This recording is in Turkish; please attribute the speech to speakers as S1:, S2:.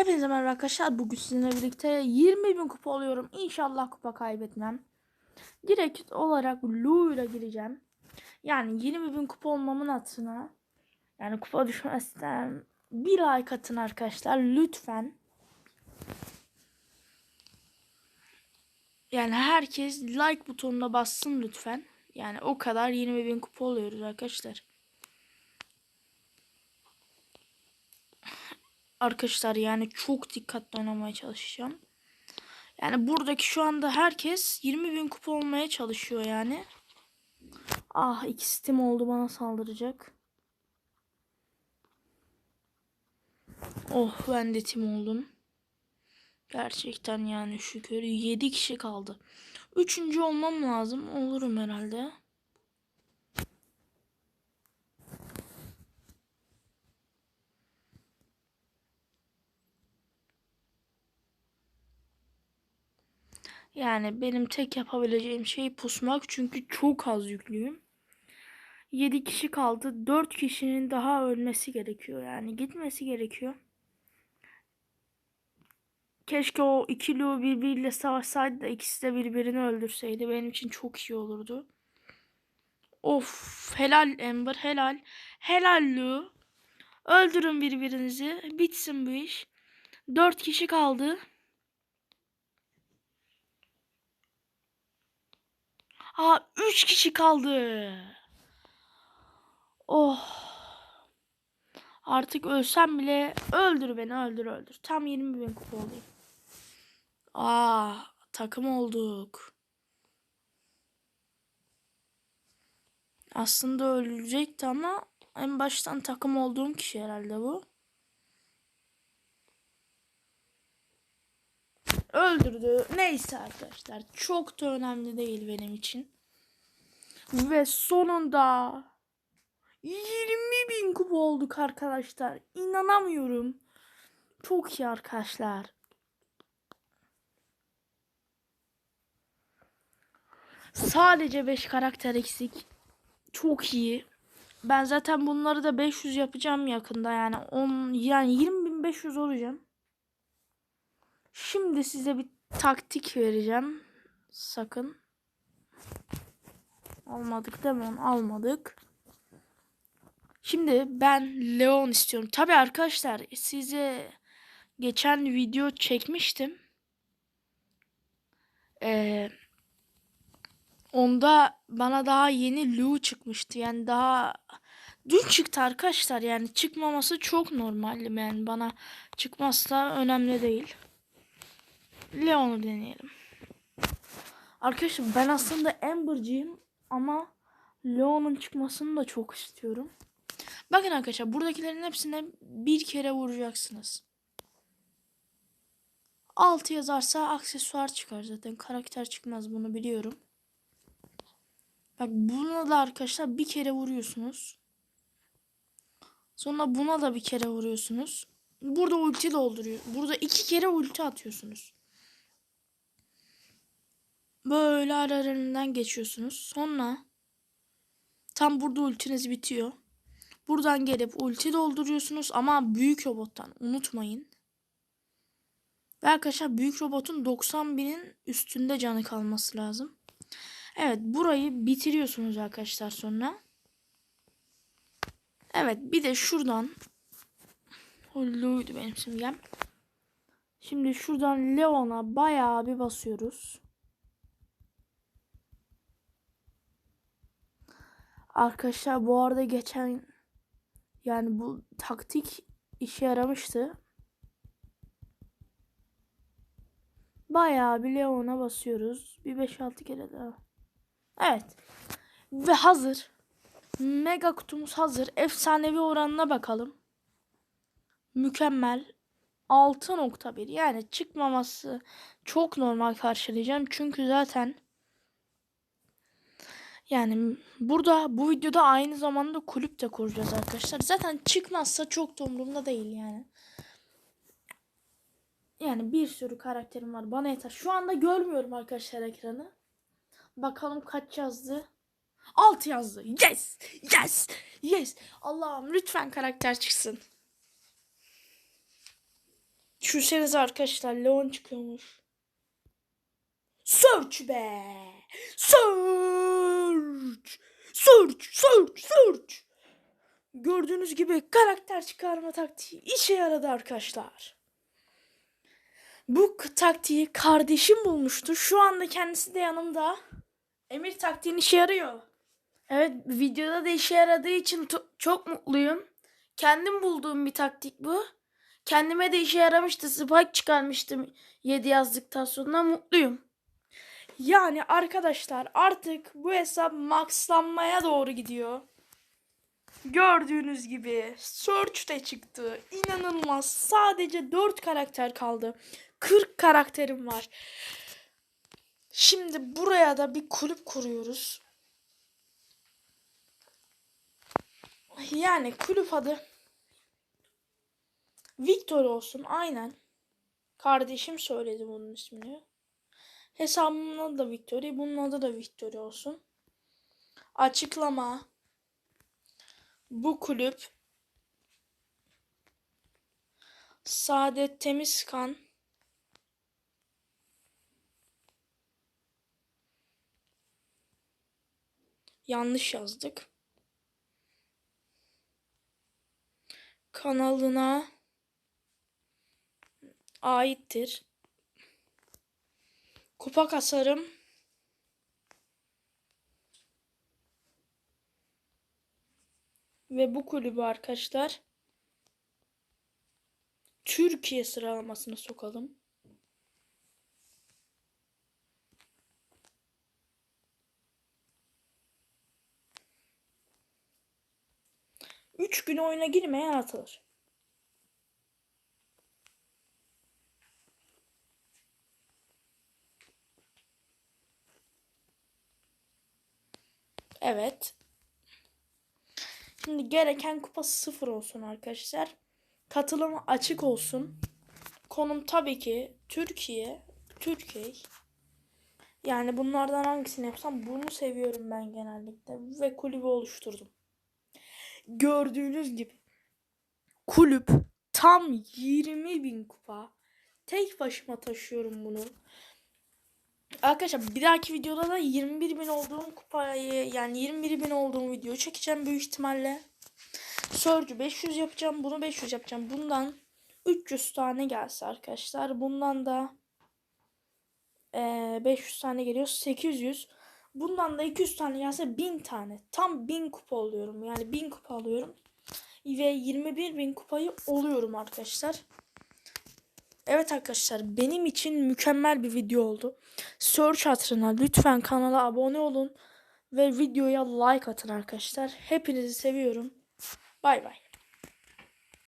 S1: Hepinize merhaba arkadaşlar. Bugün sizinle birlikte 20 bin kupa alıyorum. İnşallah kupa kaybetmem. Direkt olarak Lu ile gireceğim. Yani 20 bin kupa olmamın hatırına yani kupa düşmezden bir like atın arkadaşlar lütfen. Yani herkes like butonuna bassın lütfen. Yani o kadar 20 bin kupa oluyoruz arkadaşlar. Arkadaşlar yani çok dikkatli oynamaya çalışacağım. Yani buradaki şu anda herkes 20 bin kupa olmaya çalışıyor yani. Ah ikisi tim oldu bana saldıracak. Oh ben de tim oldum. Gerçekten yani şükür 7 kişi kaldı. Üçüncü olmam lazım. Olurum herhalde. Yani benim tek yapabileceğim şey pusmak çünkü çok az yüklüyüm. 7 kişi kaldı. 4 kişinin daha ölmesi gerekiyor. Yani gitmesi gerekiyor. Keşke o ikili o birbiriyle savaşsaydı da ikisi de birbirini öldürseydi. Benim için çok iyi olurdu. Of helal Ember helal. Helal Lu. Öldürün birbirinizi. Bitsin bu iş. 4 kişi kaldı. Aa 3 kişi kaldı. Oh. Artık ölsem bile öldür beni öldür öldür. Tam 20 bin kupa olayım. Aa takım olduk. Aslında ölecekti ama en baştan takım olduğum kişi herhalde bu. Öldürdü. Neyse arkadaşlar çok da önemli değil benim için. Ve sonunda 20 bin kupa olduk arkadaşlar. İnanamıyorum. Çok iyi arkadaşlar. Sadece 5 karakter eksik. Çok iyi. Ben zaten bunları da 500 yapacağım yakında yani 10 yani 20500 olacağım. Şimdi size bir taktik vereceğim. Sakın. Almadık değil mi? Almadık. Şimdi ben Leon istiyorum. Tabi arkadaşlar size geçen video çekmiştim. Ee, onda bana daha yeni Lu çıkmıştı. Yani daha dün çıktı arkadaşlar. Yani çıkmaması çok normal. Yani bana çıkmazsa önemli değil. Leon'u deneyelim. Arkadaşlar ben aslında Amber'cıyım ama Leon'un çıkmasını da çok istiyorum. Bakın arkadaşlar buradakilerin hepsine bir kere vuracaksınız. 6 yazarsa aksesuar çıkar zaten. Karakter çıkmaz bunu biliyorum. Bak buna da arkadaşlar bir kere vuruyorsunuz. Sonra buna da bir kere vuruyorsunuz. Burada ulti dolduruyor. Burada iki kere ulti atıyorsunuz. Böyle aralarından geçiyorsunuz. Sonra tam burada ultiniz bitiyor. Buradan gelip ulti dolduruyorsunuz ama büyük robottan unutmayın. Ve arkadaşlar büyük robotun 90 binin üstünde canı kalması lazım. Evet burayı bitiriyorsunuz arkadaşlar sonra. Evet bir de şuradan Hullu'ydu benim simgem. Şimdi şuradan Leon'a bayağı bir basıyoruz. Arkadaşlar bu arada geçen yani bu taktik işe yaramıştı. Bayağı bir Leon'a basıyoruz. Bir 5-6 kere daha. Evet. Ve hazır. Mega kutumuz hazır. Efsanevi oranına bakalım. Mükemmel. 6.1 yani çıkmaması çok normal karşılayacağım. Çünkü zaten yani burada bu videoda aynı zamanda kulüp de kuracağız arkadaşlar. Zaten çıkmazsa çok da umurumda değil yani. Yani bir sürü karakterim var. Bana yeter. Şu anda görmüyorum arkadaşlar ekranı. Bakalım kaç yazdı. 6 yazdı. Yes! Yes! Yes! Allah'ım lütfen karakter çıksın. Düşünsenize arkadaşlar Leon çıkıyormuş. Search be. Search. Search, search, search. Gördüğünüz gibi karakter çıkarma taktiği işe yaradı arkadaşlar. Bu taktiği kardeşim bulmuştu. Şu anda kendisi de yanımda. Emir taktiğin işe yarıyor. Evet videoda da işe yaradığı için çok mutluyum. Kendim bulduğum bir taktik bu. Kendime de işe yaramıştı. Spike çıkarmıştım 7 yazdıktan sonra mutluyum. Yani arkadaşlar artık bu hesap maxlanmaya doğru gidiyor. Gördüğünüz gibi Search de çıktı. İnanılmaz. Sadece 4 karakter kaldı. 40 karakterim var. Şimdi buraya da bir kulüp kuruyoruz. Yani kulüp adı Victor olsun aynen. Kardeşim söyledi bunun ismini. Hesabımın adı da Victory, bunun adı da Victory olsun. Açıklama. Bu kulüp Saadet Temizkan yanlış yazdık. Kanalına aittir. Kupa kasarım. Ve bu kulübü arkadaşlar Türkiye sıralamasına sokalım. Üç gün oyuna girmeyen atılır. Evet. Şimdi gereken kupa sıfır olsun arkadaşlar. Katılım açık olsun. Konum tabii ki Türkiye. Türkiye. Yani bunlardan hangisini yapsam bunu seviyorum ben genellikle. Ve kulübü oluşturdum. Gördüğünüz gibi kulüp tam 20 bin kupa. Tek başıma taşıyorum bunu. Arkadaşlar bir dahaki videoda da 21 bin olduğum kupayı yani 21 bin olduğum videoyu çekeceğim büyük ihtimalle. Surge'ü 500 yapacağım. Bunu 500 yapacağım. Bundan 300 tane gelse arkadaşlar. Bundan da eee 500 tane geliyor. 800. Bundan da 200 tane gelse 1000 tane. Tam 1000 kupa oluyorum. Yani 1000 kupa alıyorum. Ve 21 bin kupayı oluyorum arkadaşlar. Evet arkadaşlar benim için mükemmel bir video oldu. Search hatırına lütfen kanala abone olun. Ve videoya like atın arkadaşlar. Hepinizi seviyorum. Bay bay.